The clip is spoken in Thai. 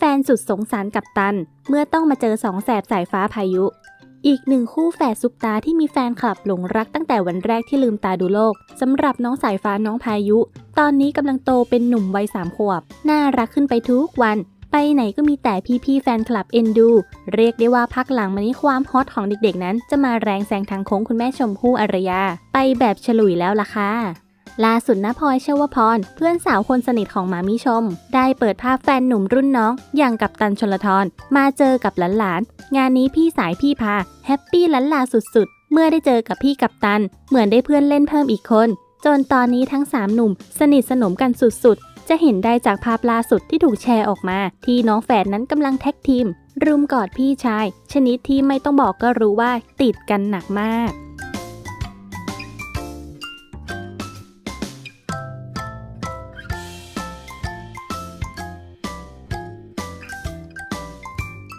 ฟนๆ สุดสงสารกับตัน เมื่อต้องมาเจอสองแสบสายฟ้าพายุ อีกหนึ่งคู่แฝดซุปตาที่มีแฟนคลับหลงรักตั้งแต่วันแรกที่ลืมตาดูโลกสำหรับน้องสายฟ้าน้องพายุ ตอนนี้กำลังโตเป็นหนุ่มวัยสามขวบ น่ารักขึ้นไปทุกวัน ไปไหนก็มีแต่พี่ๆแฟนคลับเอ็นดู เรียกได้ว่าพักหลังมานี้ความฮอตของเด็กๆนั้น จะมาแรงแซงทางโค้งคุณแม่ชมพู่อารยา ไปแบบฉลุยแล้วล่ะค่ะ ล่าสุดนะพลอยเชวพร เพื่อนสาวคนสนิทของหมามิชม ได้เปิดภาพแฟนหนุ่มรุ่นน้อง อย่างกับตันชลทรมาเจอกับหลานๆ งานนี้พี่สายพี่พา แฮปปี้ลันลาสุดๆ เมื่อได้เจอกับพี่กับตัน เหมือนได้เพื่อนเล่นเพิ่มอีกคน จนตอนนี้ทั้ง 3 หนุ่ม สนิทสนมกันสุดๆ จะเห็นได้จากภาพล่าสุดที่ถูกแชร์ออกมา ที่น้องแฝดนั้นกำลังแท็กทีมรุมกอดพี่ชาย ชนิดที่ไม่ต้องบอกก็รู้ว่าติดกันหนักมาก